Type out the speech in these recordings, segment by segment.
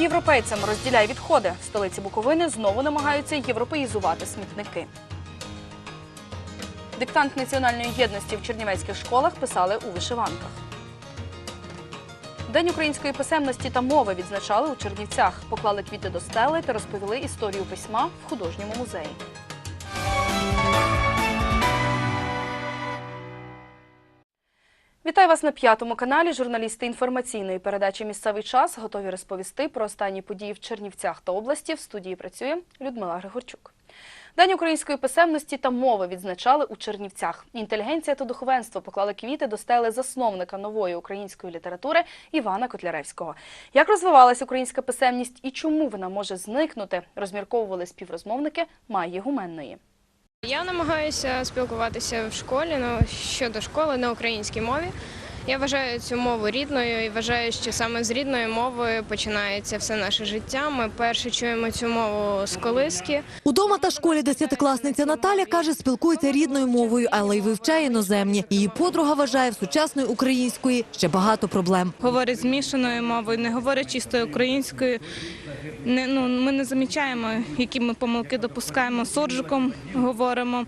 європейцям розділяй відходи. В столиці Буковини знову намагаються європеїзувати смітники. Диктант національної єдності в чернівецьких школах писали у вишиванках. День української писемності та мови відзначали у Чернівцях, поклали квіти до стели та розповіли історію письма в художньому музеї. Вітаю вас на п'ятому каналі. Журналісти інформаційної передачі Місцевий час готові розповісти про останні події в Чернівцях та області. В студії працює Людмила Григорчук. День української писемності та мови відзначали у Чернівцях. Інтелігенція та духовенство поклали квіти до стели засновника нової української літератури Івана Котляревського. Як розвивалась українська писемність і чому вона може зникнути, розмірковували співрозмовники Майї Гуменної. Я намагаюся спілкуватися в школі ну, щодо школи на українській мові. Я вважаю цю мову рідною і вважаю, що саме з рідної мови починається все наше життя. Ми перше чуємо цю мову з колиски. Удома та школі десятикласниця Наталя каже, спілкується рідною мовою, але й вивчає іноземні. Її подруга вважає в сучасної української ще багато проблем. говорить змішаною мовою, не говорить чистою українською. Не, ну, ми не замічаємо, які ми помилки допускаємо суржиком, говоримо.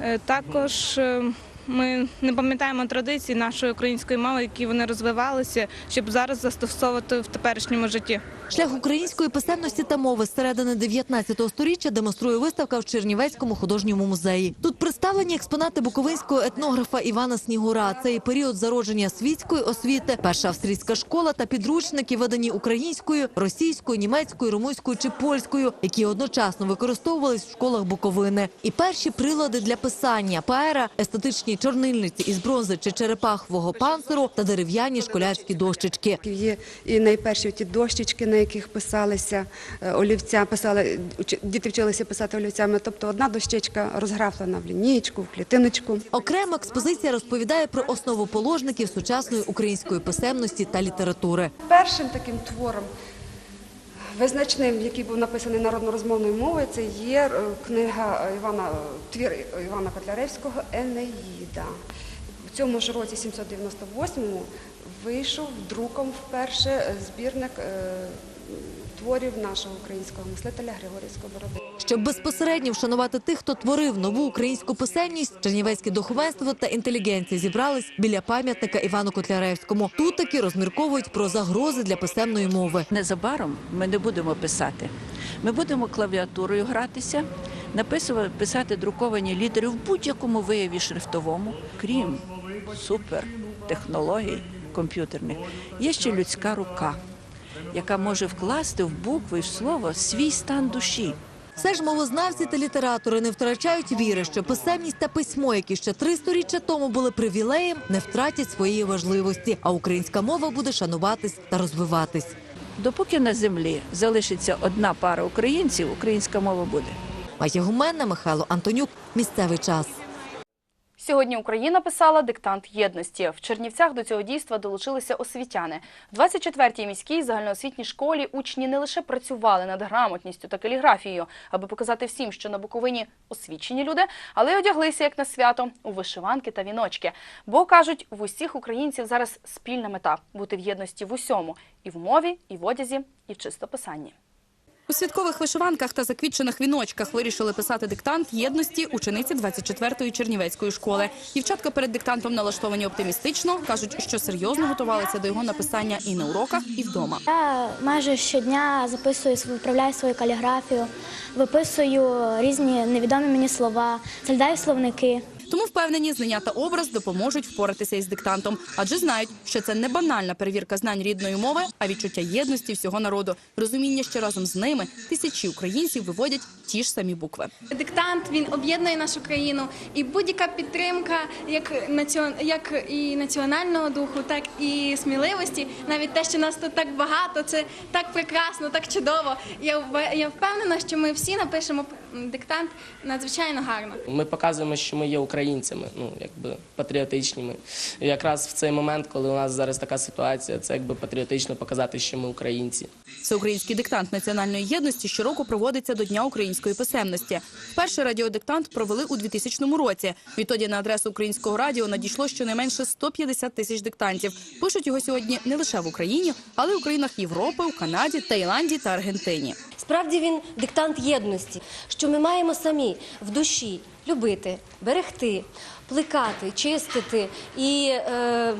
Е, Також е, ми не пам'ятаємо традиції нашої української мови, які вони розвивалися, щоб зараз застосовувати в теперішньому житті. Шлях української писемності та мови з середини 19 століття демонструє виставка в Чернівецькому художньому музеї. Тут представлені експонати буковинського етнографа Івана Снігура. Це і період зародження світської освіти, перша австрійська школа та підручники, видані українською, російською, німецькою, румунською чи польською, які одночасно використовувались в школах Буковини. І перші прилади для писання, паера, естетичні чорнильниці із бронзи чи черепахового панциру та дерев'яні школярські дощечки. Є і найперші ті дощечки, яких писалися е, олівця, писали діти вчилися писати олівцями. Тобто одна дощечка розграфлена в лінійку, в клітиночку. Окрема експозиція розповідає про основоположників сучасної української писемності та літератури. Першим таким твором визначним, який був написаний народно-розмовною мовою, це є е, книга Івана твір Івана Котляревського Енеїда. В цьому ж році, 798-му, вийшов друком вперше е, збірник е, творів нашого українського мислителя Григорія Сковороди. Щоб безпосередньо вшанувати тих, хто творив нову українську писемність, чернівецьке духовенство та інтелігенція зібрались біля пам'ятника Івану Котляревському. Тут таки розмірковують про загрози для писемної мови. Незабаром ми не будемо писати. Ми будемо клавіатурою гратися, написувати, писати друковані літери в будь-якому вияві шрифтовому, крім супертехнологій комп'ютерних. Є ще людська рука, яка може вкласти в букви і в слово свій стан душі. Все ж мовознавці та літератори не втрачають віри, що писемність та письмо, які ще три сторіччя тому були привілеєм, не втратять своєї важливості, а українська мова буде шануватись та розвиватись. Допоки на землі залишиться одна пара українців, українська мова буде. Майя Гуменна, Михайло Антонюк. Місцевий час. Сьогодні Україна писала диктант єдності. В Чернівцях до цього дійства долучилися освітяни. В 24-й міській загальноосвітній школі учні не лише працювали над грамотністю та каліграфією, аби показати всім, що на Буковині освічені люди, але й одяглися як на свято у вишиванки та віночки. Бо кажуть, в усіх українців зараз спільна мета бути в єдності в усьому і в мові, і в одязі, і в чистописанні. У святкових вишиванках та заквітчених віночках вирішили писати диктант єдності учениці 24-ї Чернівецької школи. Дівчатка перед диктантом налаштовані оптимістично, кажуть, що серйозно готувалися до його написання і на уроках, і вдома. Я майже щодня записую, виправляю свою каліграфію, виписую різні невідомі мені слова, зглядаю словники. Тому впевнені, знання та образ допоможуть впоратися із диктантом, адже знають, що це не банальна перевірка знань рідної мови, а відчуття єдності всього народу, розуміння, що разом з ними тисячі українців виводять ті ж самі букви. Диктант він об'єднує нашу країну, і будь-яка підтримка, як націон... і національного духу, так і сміливості. Навіть те, що нас тут так багато, це так прекрасно, так чудово. Я я впевнена, що ми всі напишемо диктант надзвичайно гарно. Ми показуємо, що ми є українцями, ну якби патріотичними. І якраз в цей момент, коли у нас зараз така ситуація, це якби патріотично показати, що ми українці. Всеукраїнський диктант національної єдності щороку проводиться до Дня української писемності. Перший радіодиктант провели у 2000 році. Відтоді на адресу українського радіо надійшло щонайменше 150 тисяч диктантів. Пишуть його сьогодні не лише в Україні, але й у країнах Європи, у Канаді, Таїланді та Аргентині. Справді він диктант єдності, що ми маємо самі в душі любити, берегти, плекати, чистити і е,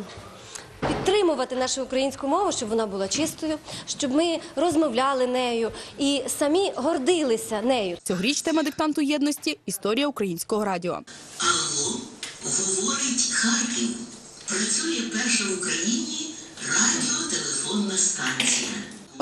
підтримувати нашу українську мову, щоб вона була чистою, щоб ми розмовляли нею і самі гордилися нею. Цьогоріч тема диктанту єдності історія українського радіо. Алло, говорить Харків. Працює перша в Україні радіотелефонна станція.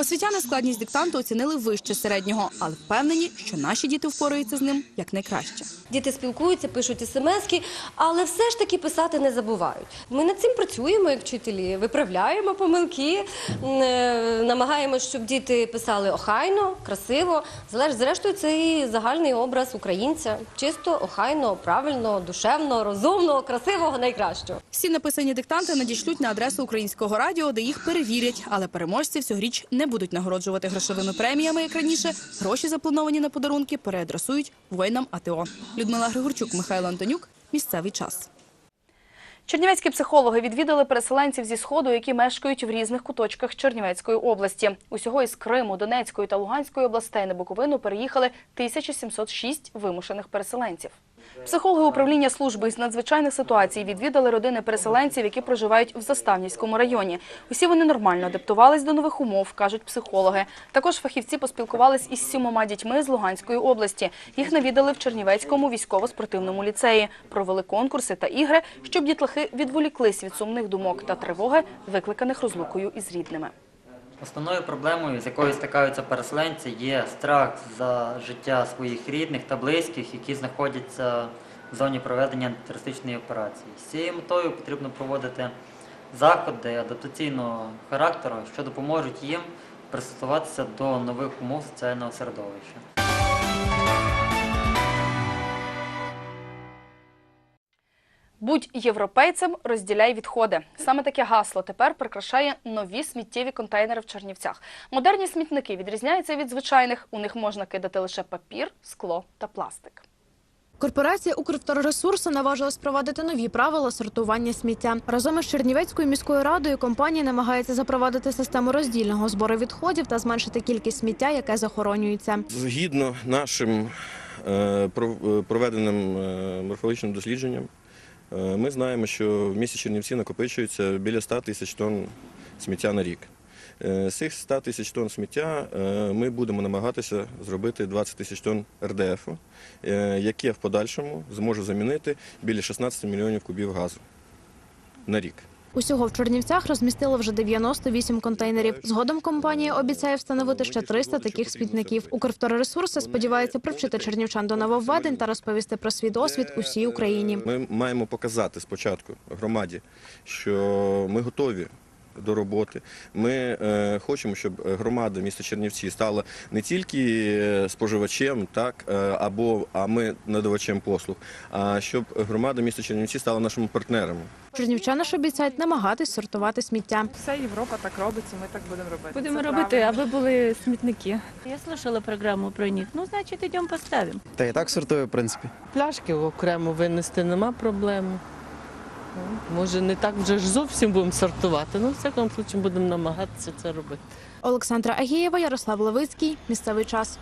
Освітяни складність диктанту оцінили вище середнього, але впевнені, що наші діти впораються з ним якнайкраще. Діти спілкуються, пишуть смски, але все ж таки писати не забувають. Ми над цим працюємо як вчителі, виправляємо помилки, е, намагаємося, щоб діти писали охайно, красиво. Зрештою, це і загальний образ українця. Чисто, охайно, правильно, душевно, розумно, красивого, найкращого. Всі написані диктанти надішлють на адресу українського радіо, де їх перевірять. Але переможців цьогоріч не будуть нагороджувати грошовими преміями, як раніше. Гроші, заплановані на подарунки, переадресують воїнам АТО. Людмила Григорчук, Михайло Антонюк. Місцевий час. Чернівецькі психологи відвідали переселенців зі сходу, які мешкають в різних куточках Чернівецької області. Усього із Криму, Донецької та Луганської областей на Буковину переїхали 1706 вимушених переселенців. Психологи управління служби із надзвичайних ситуацій відвідали родини переселенців, які проживають в Заставнівському районі. Усі вони нормально адаптувались до нових умов, кажуть психологи. Також фахівці поспілкувались із сімома дітьми з Луганської області. Їх навідали в Чернівецькому військово-спортивному ліцеї. Провели конкурси та ігри, щоб дітлахи відволіклись від сумних думок та тривоги, викликаних розлукою із рідними. Основною проблемою, з якою стикаються переселенці, є страх за життя своїх рідних та близьких, які знаходяться в зоні проведення антитерористичної операції. З цією метою потрібно проводити заходи адаптаційного характеру, що допоможуть їм пристосуватися до нових умов соціального середовища. Будь європейцем, розділяй відходи. Саме таке гасло тепер прикрашає нові сміттєві контейнери в Чернівцях. Модерні смітники відрізняються від звичайних. У них можна кидати лише папір, скло та пластик. Корпорація «Укрвторресурси» наважилась впровадити нові правила сортування сміття. Разом із Чернівецькою міською радою компанія намагається запровадити систему роздільного збору відходів та зменшити кількість сміття, яке захоронюється. Згідно нашим е, е, проведеним е, морфологічним дослідженням, ми знаємо, що в місті Чернівці накопичується біля 100 тисяч тонн сміття на рік. Е, З цих 100 тисяч тонн сміття е, ми будемо намагатися зробити 20 тисяч тонн РДФ, е, яке в подальшому зможе замінити біля 16 мільйонів кубів газу на рік. Усього в Чернівцях розмістили вже 98 контейнерів. Згодом компанія обіцяє встановити ще 300 таких смітників. «Укрвторресурси» сподівається привчити чернівчан до нововведень та розповісти про свій досвід усій Україні. Ми маємо показати спочатку громаді, що ми готові. До роботи ми е, хочемо, щоб громада міста Чернівці стала не тільки е, споживачем, так е, або а ми надавачем послуг, а щоб громада міста Чернівці стала нашими партнерами. Чернівчани ж обіцяють намагатись сортувати сміття. Вся Європа так робить, і ми так будемо робити. Будемо Це робити, правильно. аби були смітники. Я слушала програму про них. Ну, значить, йдемо поставимо. Та і так сортую, в принципі. Пляшки окремо винести нема проблеми. Ну, Може, не так вже ж зовсім будемо сортувати, ну, в всякому випадку будемо намагатися це робити. Олександра Агієва, Ярослав Левицький. Місцевий час.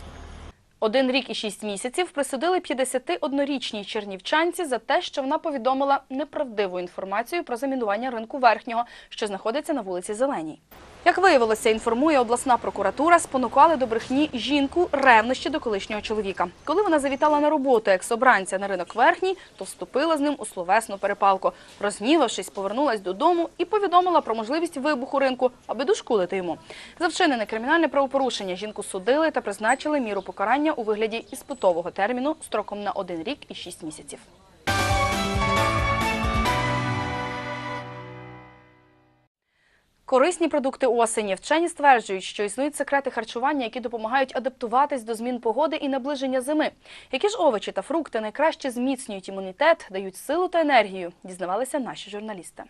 Один рік і шість місяців присудили 51-річній чернівчанці за те, що вона повідомила неправдиву інформацію про замінування ринку верхнього, що знаходиться на вулиці Зеленій. Як виявилося, інформує обласна прокуратура, спонукали до брехні жінку ревнощі до колишнього чоловіка. Коли вона завітала на роботу як собранця на ринок верхній, то вступила з ним у словесну перепалку. Розгнівавшись, повернулась додому і повідомила про можливість вибуху ринку, аби дошкулити йому. За вчинене кримінальне правопорушення жінку судили та призначили міру покарання у вигляді іспитового терміну строком на один рік і шість місяців. Корисні продукти осені. Вчені стверджують, що існують секрети харчування, які допомагають адаптуватись до змін погоди і наближення зими. Які ж овочі та фрукти найкраще зміцнюють імунітет, дають силу та енергію, дізнавалися наші журналісти.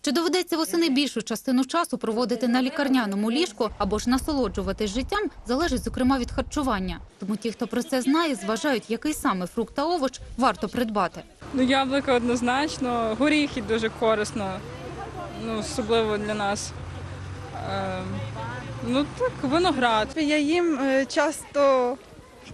Чи доведеться восени більшу частину часу проводити на лікарняному ліжку або ж насолоджуватись життям, залежить зокрема від харчування. Тому ті, хто про це знає, зважають, який саме фрукт та овоч варто придбати. Ну, яблуко однозначно, горіхи дуже корисно, ну, особливо для нас. Е, ну так, виноград. Я їм е, часто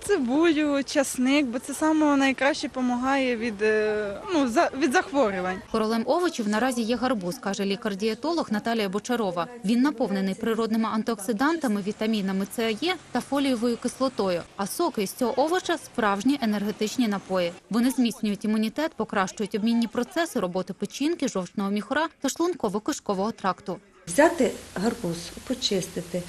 цибулю, часник, бо це саме найкраще допомагає від, е, ну, від захворювань. Королем овочів наразі є гарбуз, каже лікар-дієтолог Наталія Бочарова. Він наповнений природними антиоксидантами, вітамінами С, Е та фолієвою кислотою. А соки з цього овоча справжні енергетичні напої. Вони зміцнюють імунітет, покращують обмінні процеси роботи печінки, жовчного міхура та шлунково-кишкового тракту. Взяти гарбуз, почистити,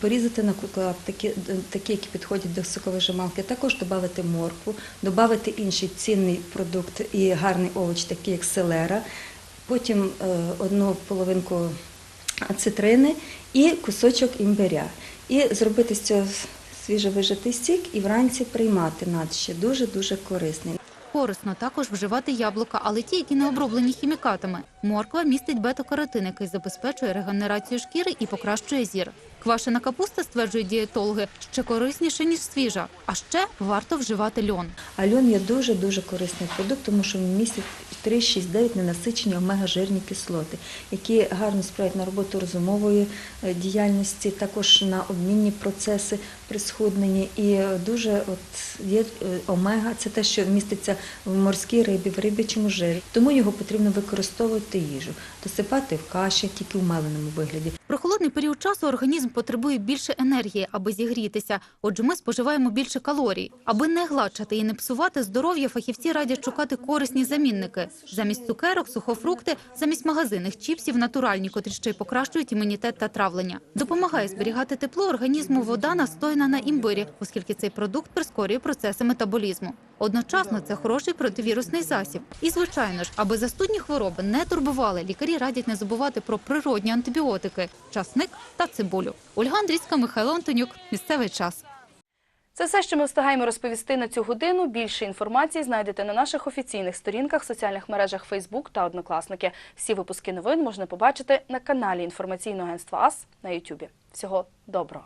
порізати на клаптики, такі, які підходять до соковижималки, також додати моркву, додати інший цінний продукт і гарний овоч, такий як селера, потім е, одну половинку цитрини і кусочок імбиря. І зробити з цього свіжовижатий сік і вранці приймати надще. Дуже-дуже корисний. Корисно також вживати яблука, але ті, які не оброблені хімікатами. Морква містить бета-каротин, який забезпечує регенерацію шкіри і покращує зір. Квашена капуста, стверджують дієтологи, ще корисніше, ніж свіжа. А ще варто вживати льон. А льон є дуже-дуже корисний продукт, тому що він містить 3,6,9 ненасичені омега-жирні кислоти, які гарно сприяють на роботу розумової е, діяльності, також на обмінні процеси при схудненні. І дуже от є е, омега, це те, що міститься в морській рибі, в рибячому жирі. Тому його потрібно використовувати їжу, досипати в каші, тільки в меленому вигляді. Про холодний період часу організм потребує більше енергії, аби зігрітися. Отже, ми споживаємо більше калорій. Аби не гладшати і не псувати здоров'я, фахівці радять шукати корисні замінники. Замість цукерок, сухофрукти, замість магазинних чіпсів, натуральні, котрі ще й покращують імунітет та травлення. Допомагає зберігати тепло організму вода, настояна на імбирі, оскільки цей продукт прискорює процеси метаболізму. Одночасно це хороший противірусний засіб. І, звичайно ж, аби застудні хвороби не турбували, лікарі радять не забувати про природні антибіотики – часник та цибулю. Ольга Андрійська, Михайло Антонюк. Місцевий час. Це все, що ми встигаємо розповісти на цю годину. Більше інформації знайдете на наших офіційних сторінках, соціальних мережах Facebook та Однокласники. Всі випуски новин можна побачити на каналі інформаційного агентства АС на YouTube. Всього доброго!